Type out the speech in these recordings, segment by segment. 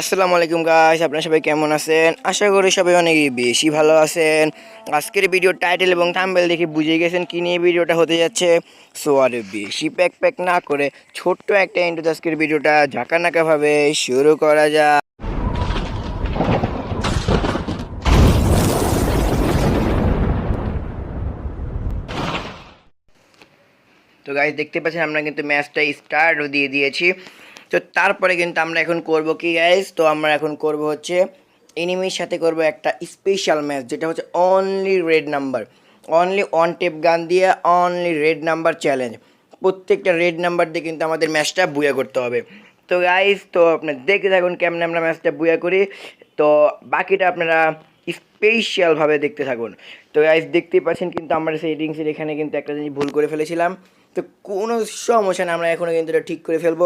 আসসালামু আলাইকুম গাইস আপনারা সবাই কেমন আছেন? আশা করি সবাই অনেক বেশি ভালো আছেন। আজকের ভিডিও টাইটেল এবং থাম্বেল দেখে বুঝে গেছেন কি নিয়ে ভিডিওটা হতে যাচ্ছে। সো আর বেশি প্যাক প্যাক না করে ছোট্ট একটা ইন্টু আজকের ভিডিওটা ঝাঁকানাকাভাবে শুরু করা যাক। তো গাইজ দেখতে পাচ্ছেন আমরা কিন্তু ম্যাচটা স্টার্টও দিয়ে দিয়েছি। তো তারপরে কিন্তু আমরা এখন করব কি গাইজ তো আমরা এখন করব হচ্ছে এনিমির সাথে করব একটা স্পেশাল ম্যাচ যেটা হচ্ছে only red number only on tape gun দিয়ে অনলি রেড নাম্বার চ্যালেঞ্জ প্রত্যেকটা রেড নাম্বার দিয়ে কিন্তু আমাদের ম্যাচটা বুয়া করতে হবে। তো গাইজ তো আপনার দেখে থাকুন কেমন আমরা ম্যাচটা বুয়া করি। তো বাকিটা আপনারা স্পেশালভাবে দেখতে থাকুন। তো গাইজ দেখতেই পাচ্ছেন কিন্তু আমরা সেই সেটিংসের এখানে কিন্তু একটা জিনিস ভুল করে ফেলেছিলাম। তো কোনো সমস্যা না, আমরা এখনও কিন্তু এটা ঠিক করে ফেলব।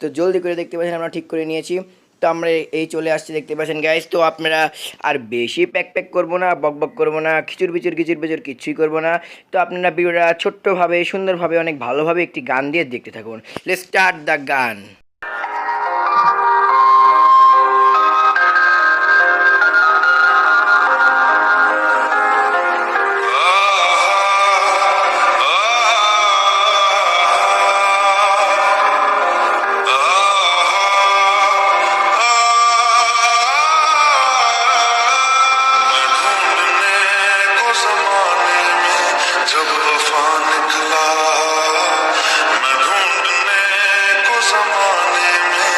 তো জলদি করে দেখতে পাচ্ছেন, আমরা ঠিক করে নিয়েছি। তো আমরা এই চলে আসছি, দেখতে পাচ্ছেন গ্যাস তো আপনারা আর বেশি প্যাক প্যাক করব না, বক বক করব না খিচুর বিচুর খিচুর বিচুর কিছুই করব না। তো আপনারা ভিডিওটা ছোট্টভাবে, সুন্দরভাবে, অনেক ভালোভাবে একটি গান দিয়ে দেখতে থাকুন। লেট স্টার্ট দ্য গান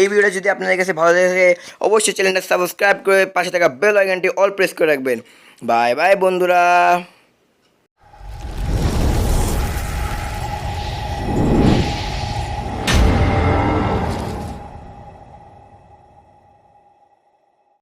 এই ভিডিওটা যদি আপনাদের কাছে ভালো লাগে অবশ্যই চ্যানেলটা সাবস্ক্রাইব করে পাশে থাকা বেল আইকনটি অল প্রেস করে রাখবেন। বাই বাই বন্ধুরা।